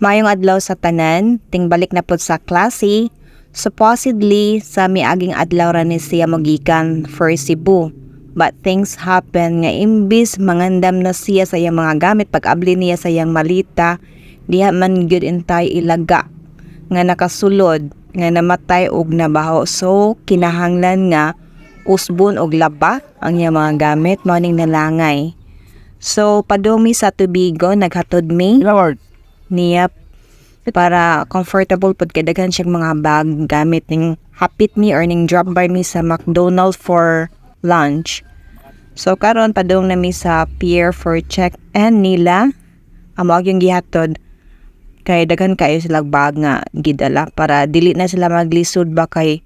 Mayong adlaw sa tanan, tingbalik na pud sa klase. Supposedly, sa miaging adlaw ra ni siya mogikan for Cebu. But things happen nga imbis mangandam na siya sa iyang mga gamit pag-abli niya sa iyang malita, diha man gyud intay ilaga nga nakasulod nga namatay og nabaho. So, kinahanglan nga usbon og laba ang iyang mga gamit mao nalangay. So, padumi sa tubigo naghatod mi Lord. Niya para comfortable pud kay daghan siyang mga bag gamit ning hapit mi or ning drop by mi sa McDonald for lunch. So karon padung na mi sa pier for check and nila amo yung gihatod kay daghan kayo sila bag nga gidala para dili na sila maglisod ba kay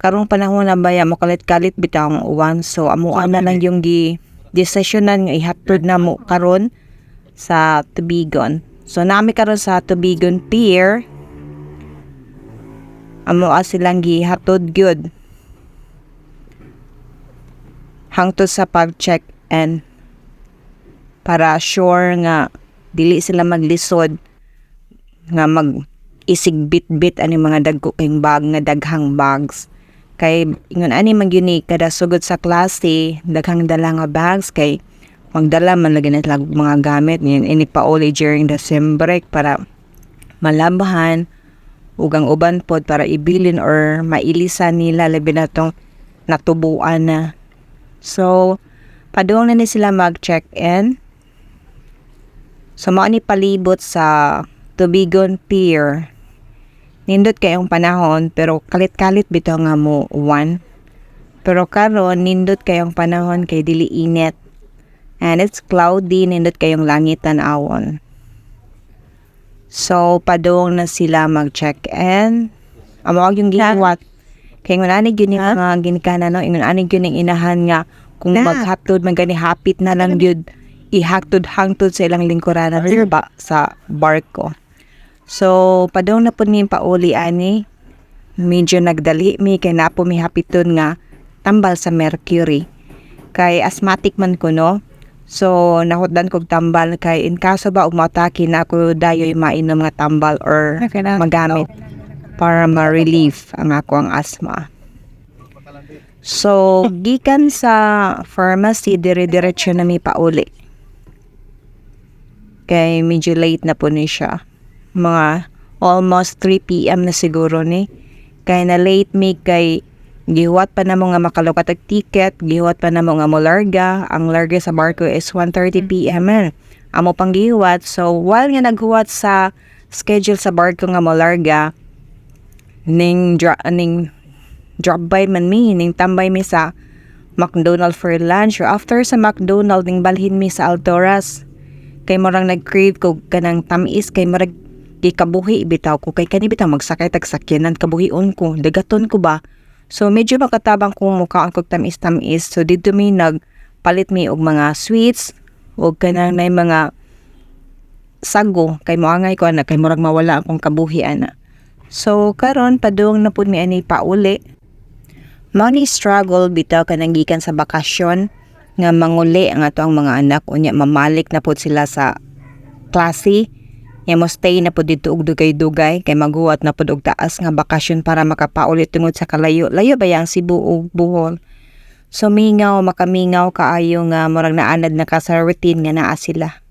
karong panahon na baya mo kalit-kalit bitaw ang uwan so amo na lang yung gi desisyonan nga ihatod na mo karon sa Tubigon. So nami karon sa Tubigon Pier. Amo silang gihatod gyud. Hangtod sa pag-check and para sure nga dili sila maglisod nga mag isig bit-bit ani mga dagko kayong bag nga daghang bags kay ingon ani man gyud kada sugod sa klase daghang dala nga bags kay magdala man lagi na sila mga gamit. Ni ini pauli during December break para malabahan ug ang uban pod para ibilin or mailisan nila labi na tong natubuan na. So padung na ni sila mag check in. So mao ni palibot sa Tubigon Pier. Nindot kayong panahon pero kalit-kalit bitaw nga mo one. Pero karon nindot kayong panahon kay dili init and it's cloudy nindot kayong langit tan-awon so padung na sila mag-check-in amo yung giwat kay ngun ani gyud ni mga ginikana no? Ingon ani gyud ning inahan nga kung Na. maghatod man gani hapit na lang gyud ihatod hangtod sa ilang lingkuranan ba sa barko. So padung na pud mi pauli ani. Medyo nagdali mi kay napo mi hapiton nga tambal sa Mercury. Kay asthmatic man ko no so nahutdan kog tambal kay in kaso ba umatake na ako dayoy mainom nga tambal or Okay na. magamit para ma-relieve ang ako ang asthma so gikan sa pharmacy dire-diretso na mi pauli kay medyo late na po ni siya mga almost 3 p.m. na siguro ni kay na late mi kay gihuwat pa namo nga makalukat og ticket gihuwat pa namo nga mo larga. Ang larga sa barko is 1:30 p.m. eh. amo pang gihuwat. So while nga naghuwat sa schedule sa barko nga mo larga ning dra- ning drop by man mi ning tambay mi sa McDonald for lunch. Or after sa McDonald ning balhin mi sa Altoras. Kay morang nag-crave ko kanang tamis kay morag gikabuhi bitaw ko. Kay kani bitaw magsakay tag sakyanan kabuhion ko. Dagaton ko ba so medyo makatabang kong mukha ang kog tamis tamis so dito mi nag palit mi og mga sweets og kanang nay mga sago. Kay moangay ko ana kay murag mawala akong kabuhi ana. So karon padung na pud mi ani pauli. Mao ni struggle bitaw kanang gikan sa bakasyon nga manguli ang ato ang mga anak. Unya mamalik na pud sila sa klase nga mo stay na pud dito og dugay-dugay kay maghuwat na pud og taas nga bakasyon para makapaulit tungod sa kalayo. Layo ba yang Cebu ug Bohol? So mingaw makamingaw kaayo nga murag naanad na ka sa routine nga naa sila